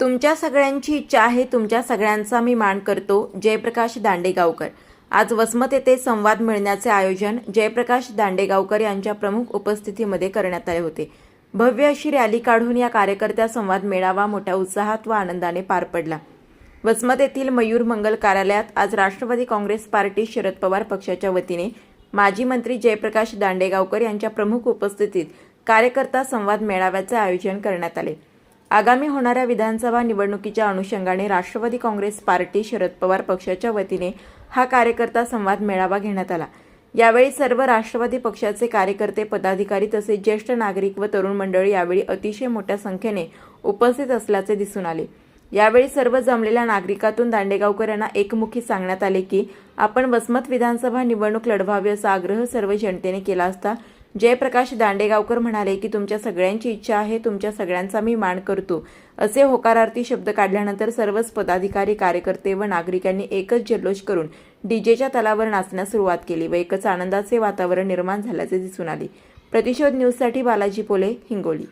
तुमच्या सगळ्यांची इच्छा आहे तुमच्या सगळ्यांचा मी मान करतो. जयप्रकाश दांडेगावकर. आज वसमत येथे संवाद मिळण्याचे आयोजन जयप्रकाश दांडेगावकर यांच्या प्रमुख उपस्थितीमध्ये करण्यात आले होते. भव्य अशी रॅली काढून या कार्यकर्त्या संवाद मेळावा मोठ्या उत्साहात व आनंदाने पार पडला. वसमत येथील मयूर मंगल कार्यालयात आज राष्ट्रवादी काँग्रेस पार्टी शरद पवार पक्षाच्या वतीने माजी मंत्री जयप्रकाश दांडेगावकर यांच्या प्रमुख उपस्थितीत कार्यकर्ता संवाद मेळाव्याचे आयोजन करण्यात आले. आगामी होणाऱ्या विधानसभा निवडणुकीच्या अनुषंगाने राष्ट्रवादी काँग्रेस पार्टी शरद पवार पक्षाच्या वतीने हा कार्यकर्ता संवाद मेळावा घेण्यात आला. यावेळी सर्व राष्ट्रवादी पक्षाचे कार्यकर्ते पदाधिकारी तसेच ज्येष्ठ नागरिक व तरुण मंडळी यावेळी अतिशय मोठ्या संख्येने उपस्थित असल्याचे दिसून आले. यावेळी सर्व जमलेल्या नागरिकातून दांडेगावकर यांना एकमुखी सांगण्यात आले की आपण वसमत विधानसभा निवडणूक लढवावी असा आग्रह सर्व जनतेने केला असता जयप्रकाश दांडेगावकर म्हणाले की तुमच्या सगळ्यांची इच्छा आहे तुमच्या सगळ्यांचा मी मान करतो. असे होकारार्थी शब्द काढल्यानंतर सर्वच पदाधिकारी कार्यकर्ते व नागरिकांनी एकच जल्लोष करून डीजेच्या तलावर नाचण्यास सुरुवात केली व एकच आनंदाचे वातावरण निर्माण झाल्याचे दिसून आले. प्रतिशोध न्यूजसाठी बालाजी पोले हिंगोली.